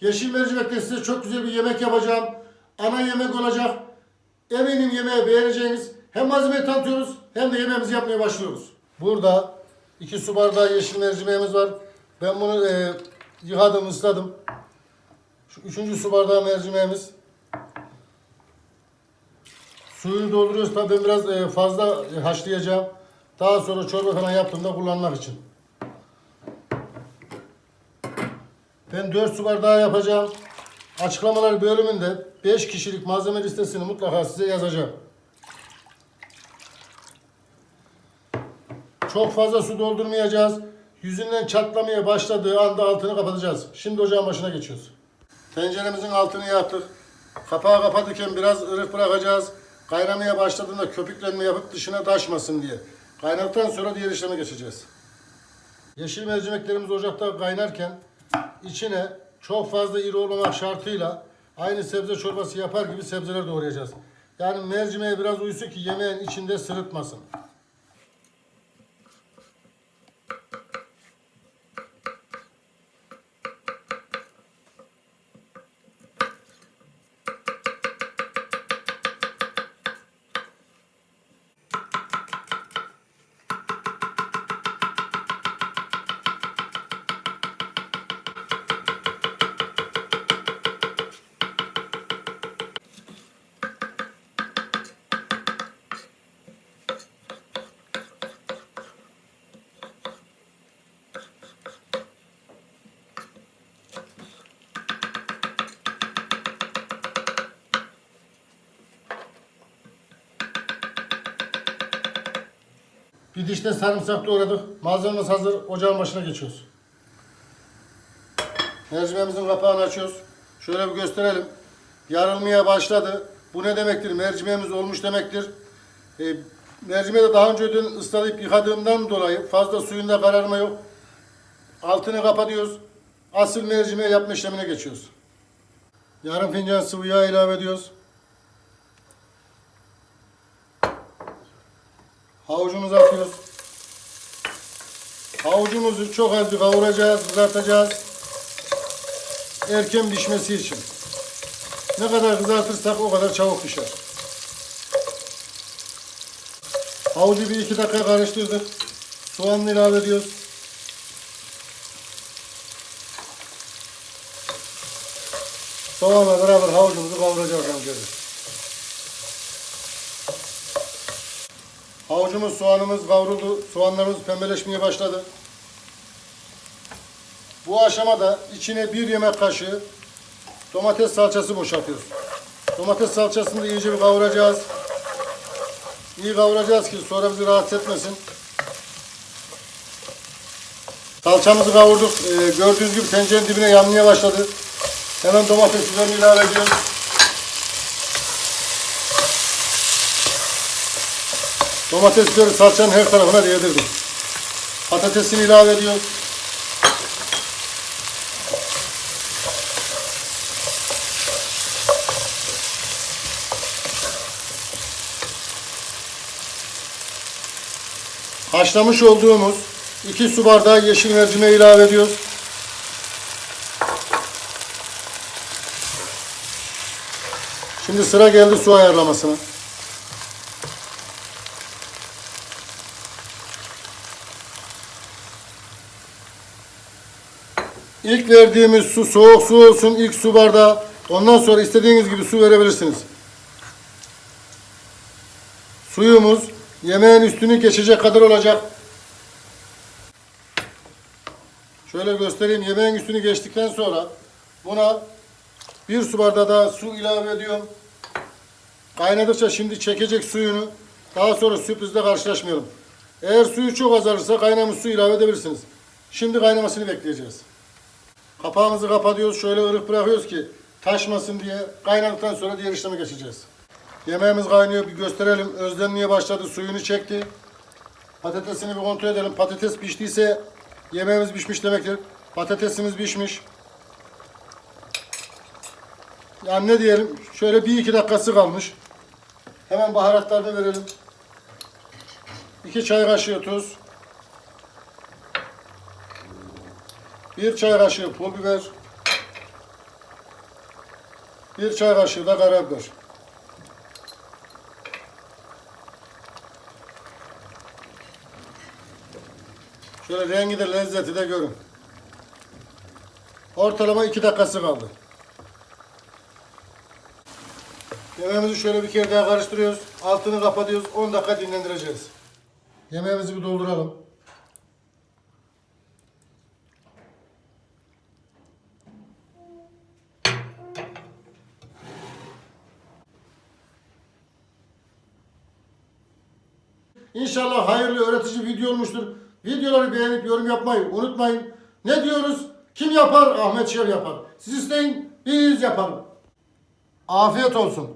Yeşil mercimekte size çok güzel bir yemek yapacağım. Ana yemek olacak. Eminim yemeği beğeneceğiniz. Hem malzemeyi tanıtıyoruz hem de yemeğimizi yapmaya başlıyoruz. Burada iki su bardağı yeşil mercimeğimiz var. Ben bunu e, yıkadım, ısladım. Şu üçüncü su bardağı mercimeğimiz. Suyunu dolduruyoruz. Tabii ben biraz e, fazla haşlayacağım. Daha sonra çorba falan yaptığımda kullanmak için. Ben 4 su bardağı yapacağım. Açıklamalar bölümünde 5 kişilik malzeme listesini mutlaka size yazacağım. Çok fazla su doldurmayacağız. Yüzünden çatlamaya başladığı anda altını kapatacağız. Şimdi ocağın başına geçiyoruz. Tenceremizin altını yaktık. Kapağı kapatırken biraz ılık bırakacağız. Kaynamaya başladığında köpüklenme yapıp dışına taşmasın diye. Kaynadıktan sonra diğer işleme geçeceğiz. Yeşil mercimeklerimiz ocakta kaynarken içine çok fazla iri olmamak şartıyla aynı sebze çorbası yapar gibi sebzeler doğrayacağız. Yani mercimeğe biraz uysun ki yemeğin içinde sırıtmasın. Bir dişte sarımsak doğradık. Malzememiz hazır. Ocağın başına geçiyoruz. Mercimeğimizin kapağını açıyoruz. Şöyle bir gösterelim. Yarılmaya başladı. Bu ne demektir? Mercimeğimiz olmuş demektir. E, mercimeği de daha önceden ıslayıp yıkadığımdan dolayı fazla suyunda kararma yok. Altını kapatıyoruz. Asıl mercimeği yapma işlemine geçiyoruz. Yarım fincan sıvı yağ ilave ediyoruz. Havucumuzu atıyoruz. Havucumuzu çok az bir kavuracağız, kızartacağız. Erken pişmesi için. Ne kadar kızartırsak o kadar çabuk pişer. Havucu bir iki dakika karıştırdık. Soğanını ilave ediyoruz. Soğanla beraber havucumuzu kavuracağız arkadaşlar. Havucumuz, soğanımız kavruldu. Soğanlarımız pembeleşmeye başladı. Bu aşamada içine bir yemek kaşığı domates salçası boşaltıyoruz. Domates salçasını da iyice bir kavuracağız. İyi kavuracağız ki sonra bizi rahatsız etmesin. Salçamızı kavurduk. Ee, gördüğünüz gibi tencerenin dibine yanmaya başladı. Hemen domates biberini ilave ediyoruz. Domatesleri salçanın her tarafına değdirdik. Patatesini ilave ediyoruz. Haşlamış olduğumuz 2 su bardağı yeşil mercimeği ilave ediyoruz. Şimdi sıra geldi su ayarlamasına. İlk verdiğimiz su soğuk su olsun ilk su bardağı. Ondan sonra istediğiniz gibi su verebilirsiniz. Suyumuz yemeğin üstünü geçecek kadar olacak. Şöyle göstereyim. Yemeğin üstünü geçtikten sonra buna bir su bardağı daha su ilave ediyorum. Kaynadıkça şimdi çekecek suyunu. Daha sonra sürprizle karşılaşmayalım. Eğer suyu çok azalırsa kaynamış su ilave edebilirsiniz. Şimdi kaynamasını bekleyeceğiz. Kapağımızı kapatıyoruz. Şöyle ılık bırakıyoruz ki taşmasın diye. Kaynadıktan sonra diğer işleme geçeceğiz. Yemeğimiz kaynıyor. Bir gösterelim. Özlenmeye başladı. Suyunu çekti. Patatesini bir kontrol edelim. Patates piştiyse yemeğimiz pişmiş demektir. Patatesimiz pişmiş. Yani ne diyelim? Şöyle bir iki dakikası kalmış. Hemen baharatlarını verelim. İki çay kaşığı tuz. Bir çay kaşığı pul biber. Bir çay kaşığı da karabiber. Şöyle rengi de lezzeti de görün. Ortalama iki dakikası kaldı. Yemeğimizi şöyle bir kere daha karıştırıyoruz. Altını kapatıyoruz. 10 dakika dinlendireceğiz. Yemeğimizi bir dolduralım. İnşallah hayırlı öğretici video olmuştur. Videoları beğenip yorum yapmayı unutmayın. Ne diyoruz? Kim yapar? Ahmet Şev yapar. Siz isteyin, biz yapalım. Afiyet olsun.